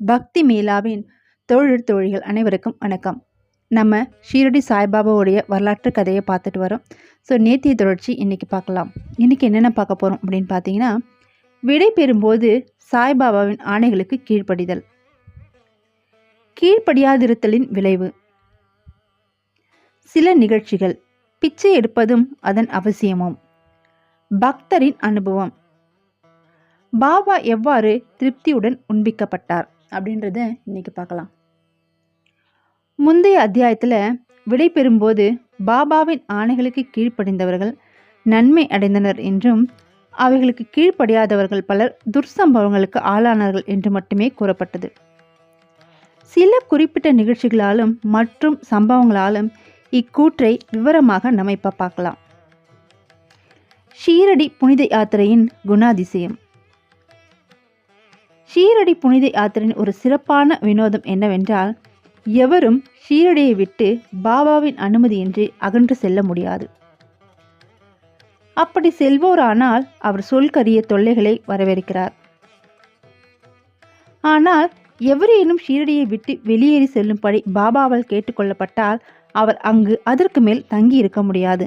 பக்தி மேலாவின் தொழில் தொழில்கள் அனைவருக்கும் வணக்கம். நம்ம ஷீரடி சாய்பாபாவுடைய வரலாற்று கதையை பார்த்துட்டு வரோம். ஸோ நேத்திய தொடர்ச்சி இன்றைக்கி பார்க்கலாம். இன்றைக்கி என்னென்ன பார்க்க போகிறோம் அப்படின்னு பார்த்தீங்கன்னா விடை பெறும்போது சாய்பாபாவின் ஆணைகளுக்கு கீழ்ப்படிதல். கீழ்ப்படியாதிருத்தலின் விளைவு. சில நிகழ்ச்சிகள். பிச்சை எடுப்பதும் அதன் அவசியமும். பக்தரின் அனுபவம். பாபா எவ்வாறு திருப்தியுடன் உண்பிக்கப்பட்டார்? அப்படின்றத இன்னைக்கு பார்க்கலாம். முந்தைய அத்தியாயத்தில் விடை பெறும்போது பாபாவின் ஆணைகளுக்கு கீழ்ப்படிந்தவர்கள் நன்மை அடைந்தனர் என்றும் அவைகளுக்கு கீழ்ப்படியாதவர்கள் பலர் துர்சம்பவங்களுக்கு ஆளானார்கள் என்று மட்டுமே கூறப்பட்டது. சில குறிப்பிட்ட நிகழ்ச்சிகளாலும் மற்றும் சம்பவங்களாலும் இக்கூற்றை விவரமாக நம்ம இப்போ பார்க்கலாம். ஷீரடி புனித யாத்திரையின் குணாதிசயம். ஷீரடி புனித யாத்திரையின் ஒரு சிறப்பான வினோதம் என்னவென்றால் எவரும் ஷீரடியை விட்டு பாபாவின் அனுமதியின்றி அகன்று செல்ல முடியாது. அப்படி செல்வோரானால் அவர் சொல்கரிய தொல்லைகளை வரவேற்கிறார். ஆனால் எவரேனும் ஷீரடியை விட்டு வெளியேறி செல்லும்படி பாபாவால் கேட்டுக்கொள்ளப்பட்டால் அவர் அங்கு அதற்கு மேல் தங்கி இருக்க முடியாது.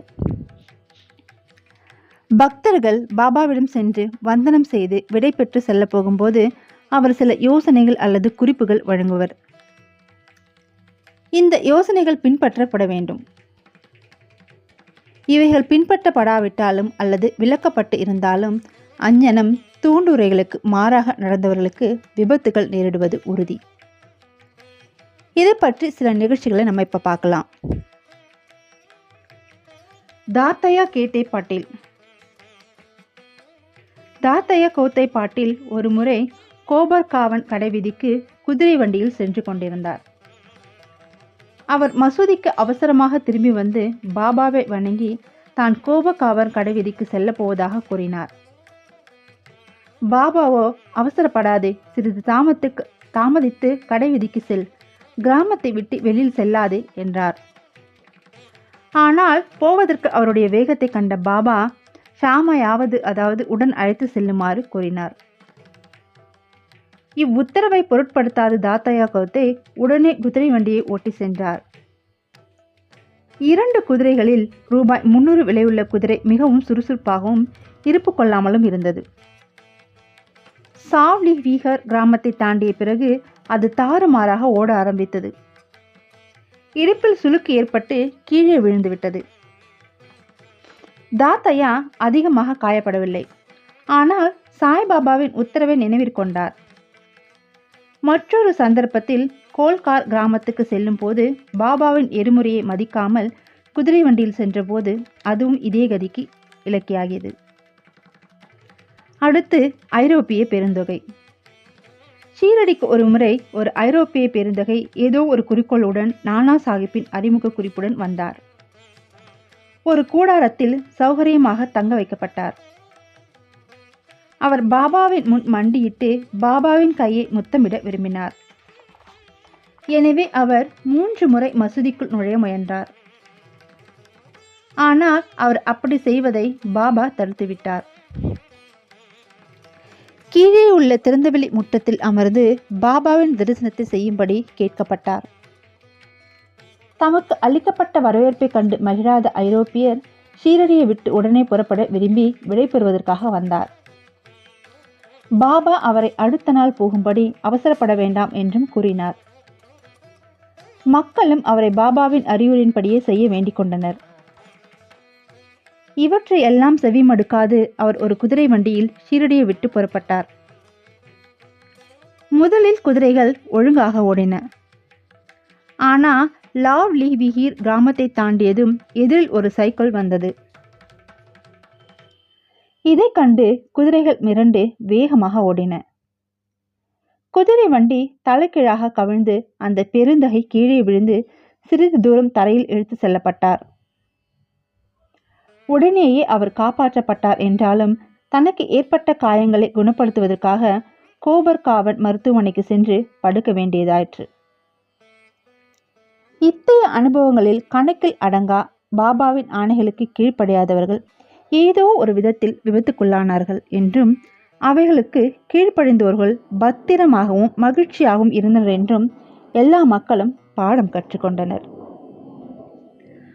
பக்தர்கள் பாபாவிடம் சென்று வந்தனம் செய்து விடை பெற்று செல்ல போகும்போது அவர் சில யோசனைகள் அல்லது குறிப்புகள் வழங்குவர். இந்த யோசனைகள் பின்பற்றப்பட வேண்டும். இவைகள் பின்பற்றப்படாவிட்டாலும் அல்லது விளக்கப்பட்டு இருந்தாலும் அஞ்ஞனம் தூண்டுரைகளுக்கு மாறாக நடந்தவர்களுக்கு விபத்துகள் நேரிடுவது உறுதி. இதை பற்றி சில நிகழ்ச்சிகளை நம்ம இப்போ பார்க்கலாம். தாத்தையா கேட்டே பாட்டீல் தாத்தையா கோத்தை பாட்டில் ஒரு முறை கோபர்காவன் கடைவீதிக்கு குதிரை வண்டியில் சென்று கொண்டிருந்தார். அவர் மசூதிக்கு அவசரமாக திரும்பி வந்து பாபாவை வணங்கி தான் கோபக்காவன் கடைவீதிக்கு செல்ல போவதாக கூறினார். பாபாவோ அவசரப்படாதே சிறிது தாமத்துக்கு தாமதித்து கடைவீதிக்கு செல் கிராமத்தை விட்டு வெளியில் செல்லாதே என்றார். ஆனால் போவதற்கு அவருடைய வேகத்தை கண்ட பாபா ஷாமையாவது அதாவது உடன் அழைத்து செல்லுமாறு கூறினார். இவ்வுத்தரவை பொருட்படுத்தாத தாத்தையா கவுத்தே உடனே குதிரை வண்டியை ஓட்டி சென்றார். இரண்டு குதிரைகளில் ரூபாய் முன்னூறு விலையுள்ள குதிரை மிகவும் சுறுசுறுப்பாகவும் இருப்பு கொள்ளாமலும் இருந்தது. சாவ்லி வீகர் கிராமத்தை தாண்டிய பிறகு அது தாறுமாறாக ஓட ஆரம்பித்தது. இடுப்பில் சுளுக்கு ஏற்பட்டு கீழே விழுந்துவிட்டது தாத்தையா அதிகமாக காயப்படவில்லை. ஆனால் சாய்பாபாவின் உத்தரவை நினைவிற்கொண்டார் மற்றொரு சந்தர்ப்பத்தில் கோல்கார் கிராமத்துக்கு செல்லும் போது பாபாவின் எரிமுறையை மதிக்காமல் குதிரை வண்டியில் சென்றபோது அதுவும் இதே கதிக்கு இலக்கியாகியது. அடுத்து ஐரோப்பிய பெருந்தொகை. ஷீரடிக்கு ஒரு முறை ஒரு ஐரோப்பிய பெருந்தொகை ஏதோ ஒரு குறிக்கோளுடன் நானா சாஹிப்பின் அறிமுக குறிப்புடன் வந்தார். ஒரு கூடாரத்தில் சௌகரியமாக தங்க வைக்கப்பட்டார். அவர் பாபாவின் முன் மண்டியிட்டு பாபாவின் கையை முத்தமிட விரும்பினார். எனவே அவர் மூன்று முறை மசூதிக்குள் நுழைய முயன்றார். ஆனால் அவர் அப்படி செய்வதை பாபா தடுத்துவிட்டார். கீழே உள்ள திறந்தவெளி முட்டத்தில் அமர்ந்து பாபாவின் தரிசனத்தை செய்யும்படி கேட்கப்பட்டார். தமக்கு அளிக்கப்பட்ட வரவேற்பை கண்டு மகிழாத ஐரோப்பியர் ஷீரடியை விட்டு உடனே புறப்பட விரும்பி விடைபெறுவதற்காக வந்தார். பாபா அவரை அடுத்த நாள் போகும்படி அவசரப்பட வேண்டாம் என்றும் கூறினார். மக்களும் அவரை பாபாவின் அறிவுரையின்படியே செய்ய வேண்டிக் கொண்டனர். இவற்றை எல்லாம் செவிமடுக்காது அவர் ஒரு குதிரை வண்டியில் ஷீரடியை விட்டு புறப்பட்டார். முதலில் குதிரைகள் ஒழுங்காக ஓடின. ஆனா லாவ் லீ விஹீர் கிராமத்தை தாண்டியதும் எதிரில் ஒரு சைக்கிள் வந்தது. இதை கண்டு குதிரைகள் மிரண்டு வேகமாக ஓடின. குதிரை வண்டி தலைக்கீழாக கவிழ்ந்து அந்த பெருந்தகை கீழே விழுந்து சிறிது தூரம் தரையில் இழுத்து செல்லப்பட்டார். உடனேயே அவர் காப்பாற்றப்பட்டார் என்றாலும் தனக்கு ஏற்பட்ட காயங்களை குணப்படுத்துவதற்காக கோபர்காவன் மருத்துவமனைக்கு சென்று படுக்க வேண்டியதாயிற்று. இத்தகைய அனுபவங்களில் கணக்கில் அடங்கா பாபாவின் ஆணைகளுக்கு கீழ்ப்படியாதவர்கள் ஏதோ ஒரு விதத்தில் விபத்துக்குள்ளானார்கள் என்றும் அவைகளுக்கு கீழ்ப்படிந்தோர்கள் பத்திரமாகவும் மகிழ்ச்சியாகவும் இருந்தனர் என்றும் எல்லா மக்களும் பாடம் கற்றுக்கொண்டனர்.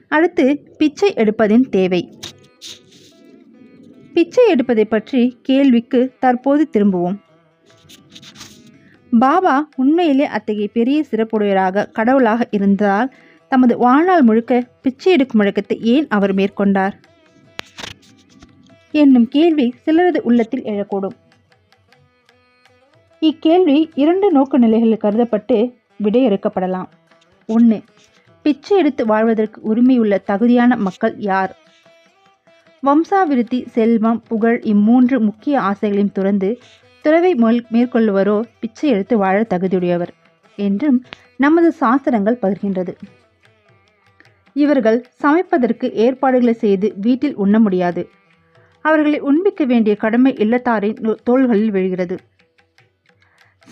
அடுத்து பிச்சை எடுப்பதின் தேவை. பிச்சை எடுப்பதை பற்றி கேள்விக்கு தற்போது திரும்புவோம். பாபா உண்மையிலே அத்தகைய பெரிய சிறப்புடையராக கடவுளாக இருந்ததால் தமது வாழ்நாள் முழுக்க பிச்சை எடுக்கும் வழக்கத்தை ஏன் அவர் மேற்கொண்டார்? என்னும் கேள்வி சிலரது உள்ளத்தில் எழக்கூடும். இக்கேள்வி இரண்டு நோக்க நிலைகளில் கருதப்பட்டு விடையறுக்கப்படலாம் ஒன்று பிச்சை எடுத்து வாழ்வதற்கு உரிமையுள்ள தகுதியான மக்கள் யார்? வம்சாவிருத்தி செல்வம் புகழ் இம்மூன்று முக்கிய ஆசைகளையும் துறந்து துறவை மேற்கொள்வரோ பிச்சை எடுத்து வாழ தகுதியுடையவர் என்றும் நமது சாஸ்திரங்கள் பகிர்கின்றது. இவர்கள் சமைப்பதற்கு ஏற்பாடுகளை செய்து வீட்டில் உண்ண முடியாது. அவர்களை உண்பிக்க வேண்டிய கடமை இல்லத்தாரின் தோள்களில் விழுகிறது.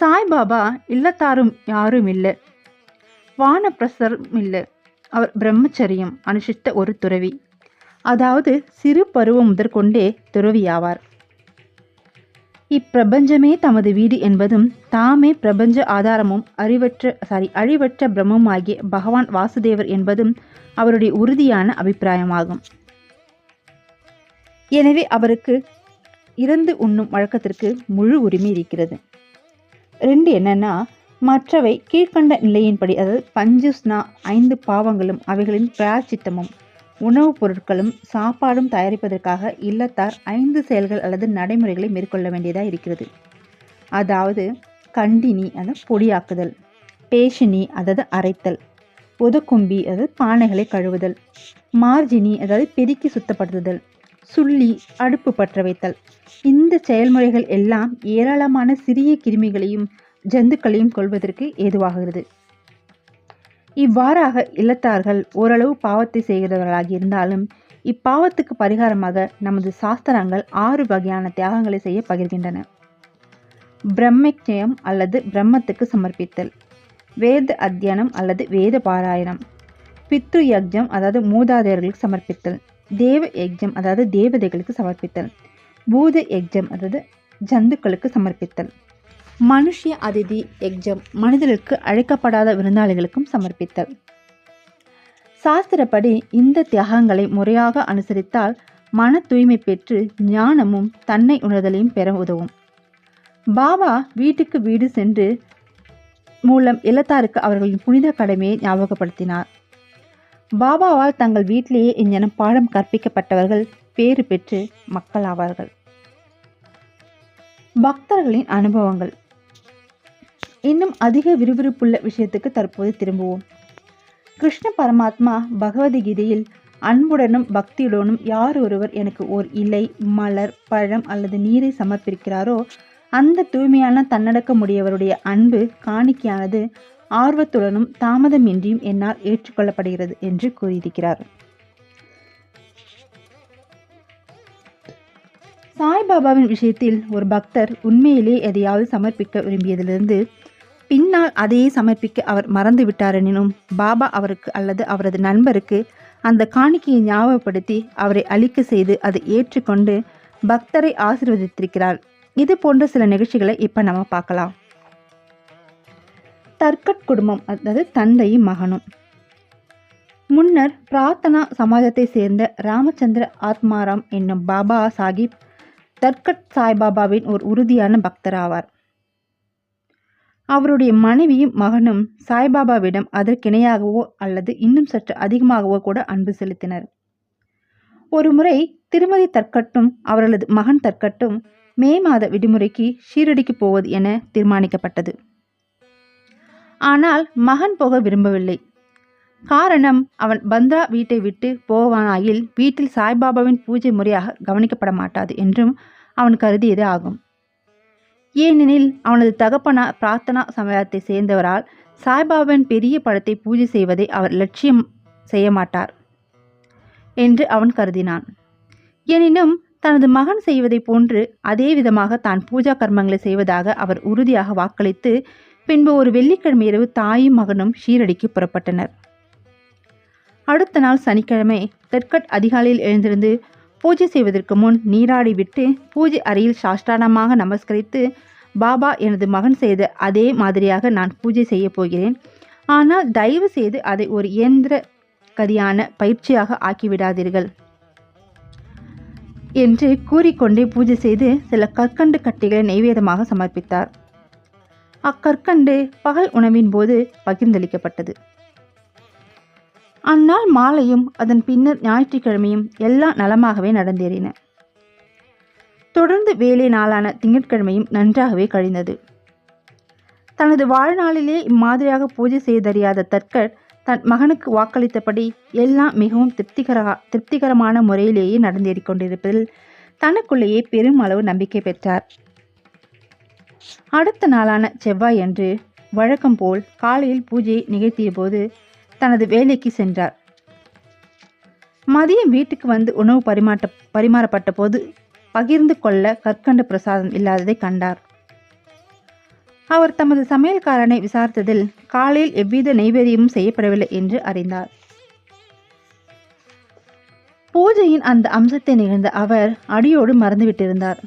சாய்பாபா இல்லத்தாரும் யாரும் இல்லை. வானப்பிரசரும் இல்லை. அவர் பிரம்மச்சரியம் அனுஷ்டித்த ஒரு துறவி. அதாவது சிறு பருவம் முதற்கொண்டே துறவியாவார். இப்பிரபஞ்சமே தமது வீடு என்பதும் தாமே பிரபஞ்ச ஆதாரமும் அறிவற்ற சாரி அழிவற்ற பிரம்மமாகிய பகவான் வாசுதேவர் என்பதும் அவருடைய உறுதியான அபிப்பிராயமாகும். எனவே அவருக்கு இறந்து உண்ணும் வழக்கத்திற்கு முழு உரிமை இருக்கிறது. ரெண்டு என்னன்னா மற்றவை கீழ்க்கண்ட நிலையின்படி அதாவது பஞ்சுஸ்னா ஐந்து பாவங்களும் அவைகளின் பிராச்சித்தமும் உணவுப் பொருட்களும் சாப்பாடும் தயாரிப்பதற்காக இல்லத்தார் ஐந்து செயல்கள் அல்லது நடைமுறைகளை மேற்கொள்ள வேண்டியதாக இருக்கிறது. அதாவது கண்டினி அதாவது பொடியாக்குதல் பேஷினி அதாவது அரைத்தல் ஒதுக்கும்பி அதாவது பானைகளை கழுவுதல் மார்ஜினி அதாவது பெருக்கி சுத்தப்படுத்துதல் சுள்ளி அடுப்பு பற்ற வைத்தல். இந்த செயல்முறைகள் எல்லாம் ஏராளமான சிறிய கிருமிகளையும் ஜந்துக்களையும் கொள்வதற்கு ஏதுவாகிறது. இவ்வாறாக இல்லத்தார்கள் ஓரளவு பாவத்தை செய்கிறவர்களாக இருந்தாலும் இப்பாவத்துக்கு பரிகாரமாக நமது சாஸ்திரங்கள் ஆறு வகையான தியாகங்களை செய்ய பகிர்கின்றன. பிரம்மஜயம் அல்லது பிரம்மத்துக்கு சமர்ப்பித்தல். வேத அத்தியனம் அல்லது வேத பாராயணம். பித்ரு யக்ஜம் அதாவது மூதாதையர்களுக்கு சமர்ப்பித்தல். தேவ யக்ஜம் அதாவது தேவதைகளுக்கு சமர்ப்பித்தல். பூத யக்ஜம் அதாவது ஜந்துக்களுக்கு சமர்ப்பித்தல். மனுஷிய அதிதி எக்ஜம் மனிதர்களுக்கு அழைக்கப்படாத விருந்தாளிகளுக்கும் சமர்ப்பித்தல். சாஸ்திரப்படி இந்த தியாகங்களை முறையாக அனுசரித்தால் மன தூய்மை பெற்று ஞானமும் தன்னை உணர்தலையும் பெற உதவும். பாபா வீட்டுக்கு வீடு சென்று மூலம் இல்லத்தாருக்கு அவர்களின் புனித கடமையை ஞாபகப்படுத்தினார். பாபாவால் தங்கள் வீட்டிலேயே இஞ்ஞனம் பாடம் கற்பிக்கப்பட்டவர்கள் பேறு பெற்று மக்கள் ஆவார்கள். பக்தர்களின் அனுபவங்கள். இன்னும் அதிக விறுவிறுப்புள்ள விஷயத்துக்கு தற்போது திரும்புவோம். கிருஷ்ண பரமாத்மா பகவத்கீதையில் அன்புடனும் பக்தியுடனும் யார் ஒருவர் எனக்கு ஓர் இலை மலர் பழம் அல்லது நீரை சமர்ப்பிக்கிறாரோ அந்த தூய்மையான தன்னடக்கமுடையவருடைய அன்பு காணிக்கையானது ஆர்வத்துடனும் தாமதமின்றியும் என்னால் ஏற்றுக்கொள்ளப்படுகிறது என்று கூறியிருக்கிறார். சாய்பாபாவின் விஷயத்தில் ஒரு பக்தர் உண்மையிலே எதையாவது சமர்ப்பிக்க விரும்பியதிலிருந்து பின்னால் அதையே சமர்ப்பிக்க அவர் மறந்து விட்டாரெனினும் பாபா அவருக்கு அல்லது அவரது நண்பருக்கு அந்த காணிக்கையை ஞாபகப்படுத்தி அவரை அழிக்க செய்து அதை ஏற்றுக்கொண்டு பக்தரை ஆசீர்வதித்திருக்கிறார். இது போன்ற சில நிகழ்ச்சிகளை இப்போ நம்ம பார்க்கலாம். தர்கட் குடும்பம் அதாவது தந்தையும் மகனும். முன்னர் பிரார்த்தனா சமாஜத்தை சேர்ந்த ராமச்சந்திர ஆத்மாராம் என்னும் பாபா சாஹிப் தர்கட் சாய்பாபாவின் ஒரு உறுதியான பக்தராவார். அவருடைய மனைவியும் மகனும் சாய்பாபாவிடம் அதற்கிணையாகவோ அல்லது இன்னும் சற்று அதிகமாகவோ கூட அன்பு செலுத்தினர். ஒருமுறை திருமதி தற்கட்டும் அவர்களது மகன் தற்கட்டும் மே மாத விடுமுறைக்கு ஷீரடிக்கு போவது என தீர்மானிக்கப்பட்டது. ஆனால் மகன் போக விரும்பவில்லை. காரணம் அவன் பந்த்ரா வீட்டை விட்டு போவானாயில் வீட்டில் சாய்பாபாவின் பூஜை முறையாக கவனிக்கப்பட மாட்டாது என்றும் அவன் கருதியது ஆகும். ஏனெனில் அவனது தகப்பனா பிரார்த்தனா சமயத்தை சேர்ந்தவரால் சாய்பாபாவின் பெரிய படத்தை பூஜை செய்வதை அவர் லட்சியம் செய்ய மாட்டார் என்று அவன் கருதினான். எனினும் தனது மகன் செய்வதைப் போன்று அதே விதமாக தான் பூஜா கர்மங்களை செய்வதாக அவர் உறுதியாக வாக்களித்து பின்பு ஒரு வெள்ளிக்கிழமை இரவு தாயும் மகனும் ஷீரடிக்கு புறப்பட்டனர். அடுத்த நாள் சனிக்கிழமை தெற்கட் அதிகாலையில் எழுந்திருந்து பூஜை செய்வதற்கு முன் நீராடி விட்டு பூஜை அறையில் சாஷ்டானமாக நமஸ்கரித்து பாபா எனது மகன் செய்த அதே மாதிரியாக நான் பூஜை செய்ய போகிறேன். ஆனால் தயவு செய்து அதை ஒரு இயந்திர கதியான பயிற்சியாக ஆக்கிவிடாதீர்கள் என்று கூறிக்கொண்டே பூஜை செய்து சில கற்கண்டு கட்டிகளை நைவேதமாக சமர்ப்பித்தார். அக்கற்கண்டு பகல் உணவின் போது பகிர்ந்தளிக்கப்பட்டது. அந்நாள் மாலையும் அதன் பின்னர் ஞாயிற்றுக்கிழமையும் எல்லாம் நலமாகவே நடந்தேறின. தொடர்ந்து வேலை நாளான திங்கட்கிழமையும் நன்றாகவே கழிந்தது. தனது வாழ்நாளிலே இம்மாதிரியாக பூஜை செய்தறியாத தற்கர் தன் மகனுக்கு வாக்களித்தபடி எல்லாம் மிகவும் திருப்திகர திருப்திகரமான முறையிலேயே நடந்தேறிக் கொண்டிருப்பதில் தனக்குள்ளேயே பெரும் அளவு நம்பிக்கை பெற்றார். அடுத்த நாளான செவ்வாய் அன்று வழக்கம் போல் காலையில் பூஜையை நிகழ்த்திய போது தனது வேலைக்கு சென்றார். மதியம் வீட்டுக்கு வந்து உணவு பரிமாற்ற பரிமாறப்பட்ட போது பகிர்ந்து கொள்ள கற்கண்டு பிரசாதம் இல்லாததை கண்டார். அவர் தமது சமையல்காரனை விசாரித்ததில் காலையில் எவ்வித நெய்வேதியமும் செய்யப்படவில்லை என்று அறிந்தார். பூஜையின் அந்த அம்சத்தை நிகழ்ந்த அவர் அடியோடு மறந்துவிட்டிருந்தார்.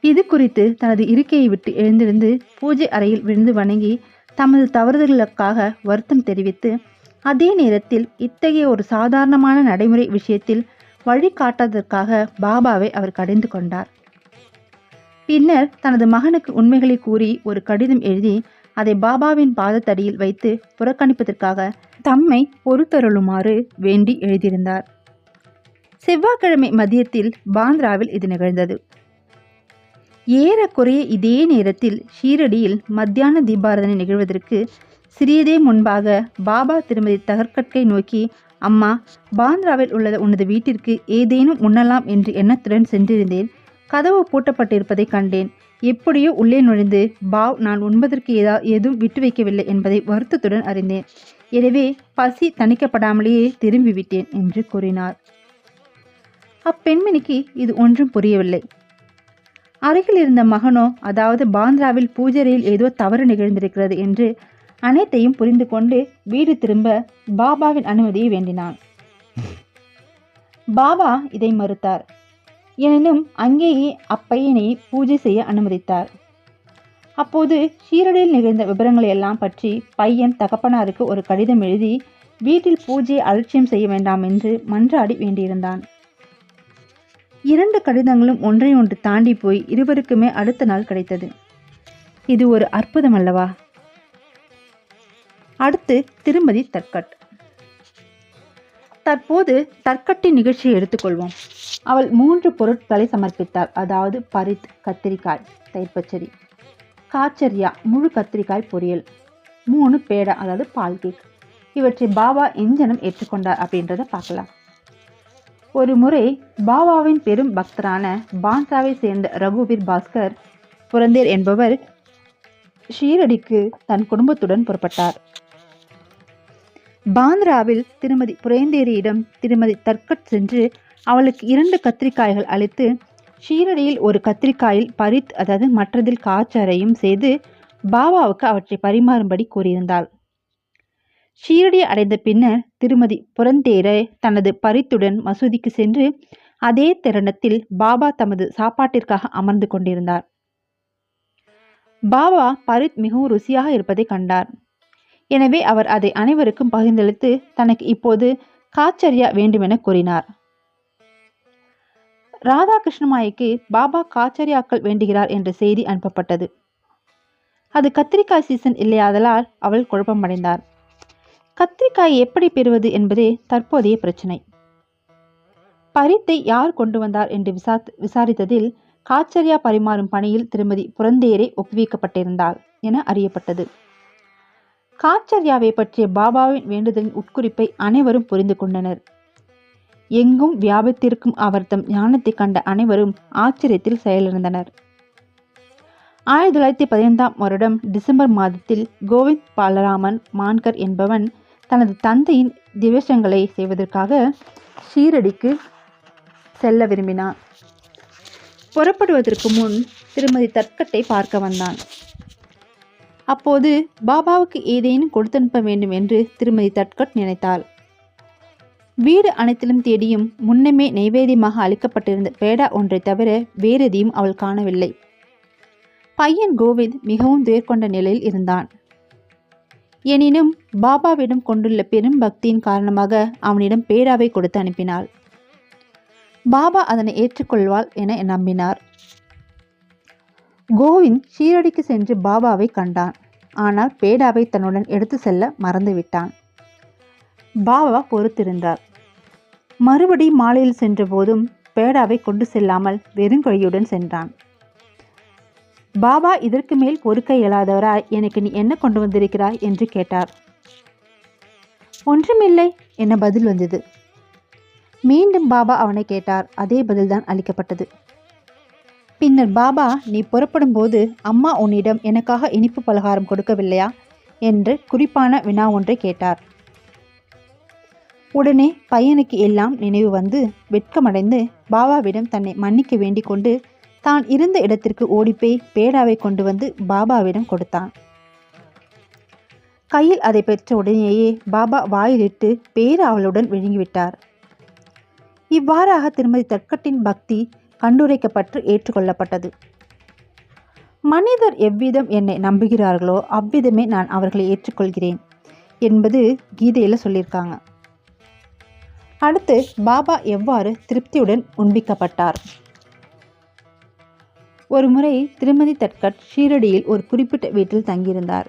இது குறித்து தனது இருக்கையை விட்டு எழுந்திருந்து பூஜை அறையில் விழுந்து வணங்கி தமது தவறுதல்களுக்காக வருத்தம் தெரிவித்து அதே நேரத்தில் இத்தகைய ஒரு சாதாரணமான நடைமுறை விஷயத்தில் வழிகாட்டாததற்காக பாபாவை அவர் கடிந்து கொண்டார். பின்னர் தனது மகனுக்கு உண்மைகளை கூறி ஒரு கடிதம் எழுதி அதை பாபாவின் பாதத்தடியில் வைத்து புறக்கணிப்பதற்காக தம்மை பொறுத்தருளுமாறு வேண்டி எழுதியிருந்தார். செவ்வாய்க்கிழமை மதியத்தில் பாந்திராவில் இது நிகழ்ந்தது. ஏறக்குறைய இதே நேரத்தில் ஷீரடியில் மத்தியான தீபாரதனை நிகழ்வதற்கு சிறியதே முன்பாக பாபா திருமதி தகர்கட்கை நோக்கி அம்மா பாந்திராவில் உள்ள உனது வீட்டிற்கு ஏதேனும் உண்ணலாம் என்று எண்ணத்துடன் சென்றிருந்தேன். கதவு பூட்டப்பட்டிருப்பதை கண்டேன். எப்படியோ உள்ளே நுழைந்து பாவ் நான் உண்பதற்கு ஏதா எதுவும் விட்டு வைக்கவில்லை என்பதை வருத்தத்துடன் அறிந்தேன். எனவே பசி தணிக்கப்படாமலேயே திரும்பிவிட்டேன் என்று கூறினார். அப்பெண்மணிக்கு இது ஒன்றும் புரியவில்லை. அருகில் இருந்த மகனோ அதாவது பாந்திராவில் பூஜரையில் ஏதோ தவறு நிகழ்ந்திருக்கிறது என்று அனைத்தையும் புரிந்து கொண்டு வீடு திரும்ப பாபாவின் அனுமதியை வேண்டினான். பாபா இதை மறுத்தார். எனினும் அங்கேயே அப்பையனை பூஜை செய்ய அனுமதித்தார். அப்போது ஷீரடியில் நிகழ்ந்த விவரங்களை எல்லாம் பற்றி பையன் தகப்பனாருக்கு ஒரு கடிதம் எழுதி வீட்டில் பூஜையை அலட்சியம் செய்ய வேண்டாம் என்று மன்றாடி வேண்டியிருந்தான். இரண்டு கடிதங்களும் ஒன்றை ஒன்று தாண்டி போய் இருவருக்குமே அடுத்த நாள் கிடைத்தது. இது ஒரு அற்புதம் அல்லவா? அடுத்து திருமதி தற்கட் தற்போது தற்கட்டின் நிகழ்ச்சியை எடுத்துக்கொள்வோம். அவள் மூன்று பொருட்களை சமர்ப்பித்தாள். அதாவது பரித் கத்திரிக்காய் தயிர் காச்சரியா முழு கத்திரிக்காய் பொரியல் மூணு பேடா அதாவது பால் கேக். இவற்றை பாபா எஞ்சனம் ஏற்றுக்கொண்டார் அப்படின்றத பார்க்கலாம். ஒரு முறை பாபாவின் பெரும் பக்தரான பான்சாவை சேர்ந்த ரகுவீர் பாஸ்கர் புரந்தேர் என்பவர் ஷீரடிக்கு தன் குடும்பத்துடன் புறப்பட்டார். பாந்திராவில் திருமதி புரேந்தேரியிடம் திருமதி தர்கட் சென்று அவளுக்கு இரண்டு கத்திரிக்காய்கள் அளித்து ஷீரடியில் ஒரு கத்திரிக்காயில் பரித் அதாவது மற்றதில் காய்ச்சறையும் செய்து பாபாவுக்கு அவற்றை பரிமாறும்படி கூறியிருந்தாள். ஷீரடி அடைந்த பின்னர் திருமதி புரந்தேரை தனது பரித்துடன் மசூதிக்கு சென்று அதே தருணத்தில் பாபா தமது சாப்பாட்டிற்காக அமர்ந்து கொண்டிருந்தார். பாபா பரித் மிகவும் ருசியாக இருப்பதை கண்டார். எனவே அவர் அதை அனைவருக்கும் பகிர்ந்தளித்து தனக்கு இப்போது காச்சரியா வேண்டுமென கூறினார். ராதாகிருஷ்ணமாய்க்கு பாபா காச்சரியாக்கள் வேண்டுகிறார் என்ற செய்தி அனுப்பப்பட்டது. அது கத்திரிக்காய் சீசன் இல்லையாதலால் அவள் குழப்பமடைந்தார். கத்திரிக்காய் எப்படி பெறுவது என்பதே தற்போதைய பிரச்சனை. பரித்தை யார் கொண்டு வந்தார் என்று விசா விசாரித்ததில் காச்சரியா பரிமாறும் பணியில் திருமதி புரந்தேரே ஒப்புவிக்கப்பட்டிருந்தாள் என அறியப்பட்டது. காச்சரியாவை பற்றிய பாபாவின் வேண்டுதலின் உட்குறிப்பை அனைவரும் புரிந்து கொண்டனர். எங்கும் வியாபித்திருக்கும் அவர் தம் ஞானத்தை கண்ட அனைவரும் ஆச்சரியத்தில் செயலிழந்தனர். ஆயிரத்தி தொள்ளாயிரத்தி பதினைந்தாம் வருடம் டிசம்பர் மாதத்தில் கோவிந்த் பாலராமன் மான்கர் என்பவன் தனது தந்தையின் திவசங்களை செய்வதற்காக ஷீரடிக்கு செல்ல விரும்பினான். புறப்படுவதற்கு முன் திருமதி தற்கட்டை பார்க்க வந்தான். அப்போது பாபாவுக்கு ஏதேனும் கொடுத்தனுப்ப வேண்டும் என்று திருமதி தட்கட் நினைத்தாள். வீடு அனைத்திலும் தேடியும் முன்னமே நைவேத்தியமாக அளிக்கப்பட்டிருந்த பேடா ஒன்றை தவிர வேறெதையும் அவள் காணவில்லை. பையன் கோவிந்த் மிகவும் துயர்கொண்ட நிலையில் இருந்தான். எனினும் பாபாவிடம் கொண்டுள்ள பெரும் பக்தியின் காரணமாக அவனிடம் பேராவை கொடுத்து அனுப்பினாள். பாபா அதனை ஏற்றுக்கொள்வாள் என நம்பினார். கோவிந்த் ஷீரடிக்கு சென்று பாபாவை கண்டான். ஆனால் பேடாவை தன்னுடன் எடுத்து செல்ல மறந்துவிட்டான். பாபா பொறுத்திருந்தார். மறுபடி மாலையில் சென்றபோதும் பேடாவை கொண்டு செல்லாமல் வெறுங்கொழியுடன் சென்றான். பாபா இதற்கு மேல் பொறுக்க இயலாதவரா? எனக்கு நீ என்ன கொண்டு வந்திருக்கிறாய்? என்று கேட்டார். ஒன்றுமில்லை என பதில் வந்தது? மீண்டும் பாபா அவனை கேட்டார். அதே பதில்தான் அளிக்கப்பட்டது. பின்னர் பாபா நீ புறப்படும் போது அம்மா உன்னிடம் எனக்காக இனிப்பு பலகாரம் கொடுக்கவில்லையா? என்று குறிப்பான வினா ஒன்றை கேட்டார். உடனே பையனுக்கு எல்லாம் நினைவு வந்து வெட்கமடைந்து பாபாவிடம் தன்னை மன்னிக்க வேண்டிக் கொண்டு தான் இருந்த இடத்திற்கு ஓடிப்போய் பேடாவை கொண்டு வந்து பாபாவிடம் கொடுத்தான். கையில் அதை பெற்ற உடனேயே பாபா வாயிலிட்டு பேராவலுடன் விழுங்கிவிட்டார். இவ்வாறாக திருமதி தட்கட்டின் பக்தி கண்டுரைக்கப்பட்டு ஏற்றுக்கொள்ளப்பட்டது. மனிதர் எவ்விதம் என்னை நம்புகிறார்களோ அவ்விதமே நான் அவர்களை ஏற்றுக்கொள்கிறேன் என்பது கீதையில் சொல்லியிருக்காங்க. அடுத்து பாபா எவ்வாறு திருப்தியுடன் உண்பிக்கப்பட்டார்? ஒரு முறை திருமதி தட்கட் ஷீரடியில் ஒரு குறிப்பிட்ட வீட்டில் தங்கியிருந்தார்.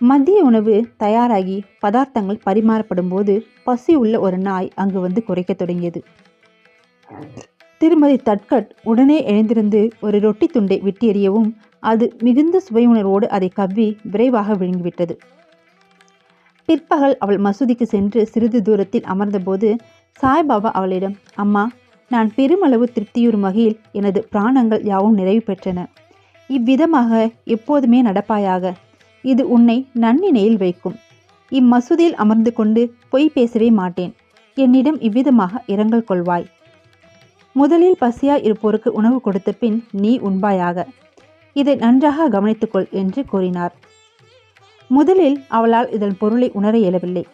மதிய உணவு தயாராகி பதார்த்தங்கள் பரிமாறப்படும் போது பசி உள்ள ஒரு நாய் அங்கு வந்து குறைக்க தொடங்கியது. திருமதி தட்கட் உடனே எழுந்திருந்து ஒரு ரொட்டி துண்டை விட்டு எறியவும் அது மிகுந்த சுவை உணர்வோடு அதை கவ்வி விரைவாக விழுங்கிவிட்டது. பிற்பகல் அவள் மசூதிக்கு சென்று சிறிது தூரத்தில் அமர்ந்தபோது சாய்பாபா அவளிடம் அம்மா நான் பெருமளவு திருப்தியுறும் வகையில் எனது பிராணங்கள் யாவும் நிறைவு பெற்றன. இவ்விதமாக எப்போதுமே நடப்பாயாக. இது உன்னை நன்னினையில் வைக்கும். இம்மசூதியில் அமர்ந்து கொண்டு பொய் பேசவே மாட்டேன். என்னிடம் இவ்விதமாக இரங்கல் கொள்வாய். முதலில் பசியாய் இருப்போருக்கு உணவு கொடுத்த பின் நீ உண்பாயாக. இதை நன்றாக கவனித்துக்கொள் என்று கூறினார். முதலில் அவளால் இதன் பொருளை உணர இயலவில்லை.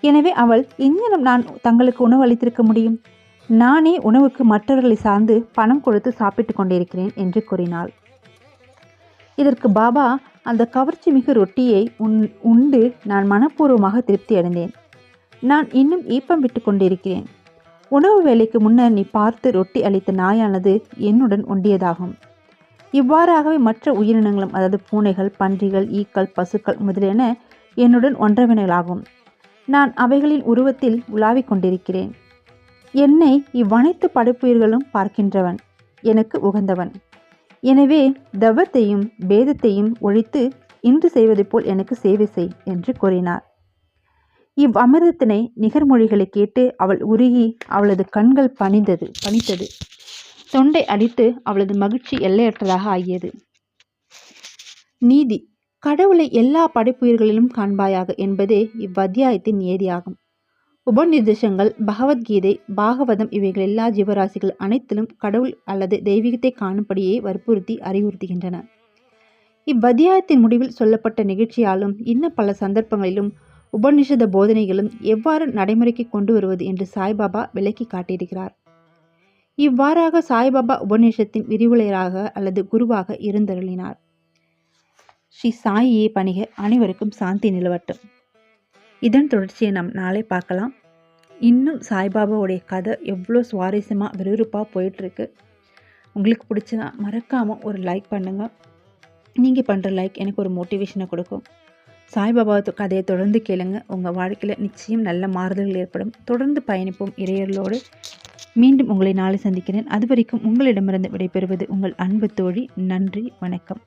எனவே அவள் எங்கேனும் நான் தங்களுக்கு உணவு அளித்திருக்க முடியும்? நானே உணவுக்கு மற்றவர்களை சார்ந்து பணம் கொடுத்து சாப்பிட்டு கொண்டிருக்கிறேன் என்று கூறினாள். இதற்கு பாபா அந்த கவர்ச்சி மிகு ரொட்டியை உன் உண்டு நான் மனப்பூர்வமாக திருப்தி அடைந்தேன். நான் இன்னும் ஈப்பம் விட்டு கொண்டிருக்கிறேன். உணவு வேலைக்கு முன்னர் நீ பார்த்து ரொட்டி அளித்த நாயானது என்னுடன் ஒண்டியதாகும் இவ்வாறாகவே மற்ற உயிரினங்களும் அதாவது பூனைகள் பன்றிகள் ஈக்கள் பசுக்கள் முதலியன என்னுடன் ஒன்றவினைகளாகும் நான் அவைகளின் உருவத்தில் உலாவிக் கொண்டிருக்கிறேன். என்னை இவ்வனைத்து படைப்புயிர்களும் பார்க்கின்றவன். எனக்கு உகந்தவன். எனவே தவத்தையும் பேதத்தையும் ஒழித்து இன்று செய்வது போல் எனக்கு சேவை செய் என்று கூறினார். இவ் அமிர்தத்தினை நிகர்மொழிகளை கேட்டு அவள் உருகி அவளது கண்கள் பணிந்தது பணித்தது. தொண்டை அடித்து அவளது மகிழ்ச்சி எல்லையற்றதாக ஆகியது. நீதி கடவுளை எல்லா படைப்புயிர்களிலும் காண்பாயாக என்பதே இவ்வத்தியாயத்தின் ஏதியாகும். உபநிர்தேசங்கள் பகவத்கீதை பாகவதம் இவைகள் எல்லா ஜீவராசிகள் அனைத்திலும் கடவுள் அல்லது தெய்வீகத்தை காணும்படியே வற்புறுத்தி அறிவுறுத்துகின்றன. இவ்வத்தியாயத்தின் முடிவில் சொல்லப்பட்ட நிகழ்ச்சியாலும் இன்னும் பல சந்தர்ப்பங்களிலும் உபநிஷத போதனைகளும் எவ்வாறு நடைமுறைக்கு கொண்டு வருவது என்று சாய்பாபா விளக்கி காட்டியிருக்கிறார். இவ்வாறாக சாய்பாபா உபநிஷத்தின் விரிவுரையராக அல்லது குருவாக இருந்தருளினார். ஸ்ரீ சாயியை பணிக. அனைவருக்கும் சாந்தி நிலவட்டும். இதன் தொடர்ச்சியை நாம் நாளை பார்க்கலாம். இன்னும் சாய்பாபாவுடைய கதை எவ்வளோ சுவாரஸ்யமாக விறுவிறுப்பாக போயிட்டுருக்கு. உங்களுக்கு பிடிச்சதா மறக்காமல் ஒரு லைக் பண்ணுங்கள் நீங்கள் பண்ணுற லைக் எனக்கு ஒரு மோட்டிவேஷனை கொடுக்கும். சாய்பாபா கதையை தொடர்ந்து கேளுங்க. உங்கள் வாழ்க்கையில் நிச்சயம் நல்ல மாறுதல்கள் ஏற்படும். தொடர்ந்து பயணிப்போம் இறையர்களோடு. மீண்டும் உங்களை நாளை சந்திக்கிறேன். அது வரைக்கும் உங்களிடமிருந்து விடைபெறுவது உங்கள் அன்பு தோழி. நன்றி வணக்கம்.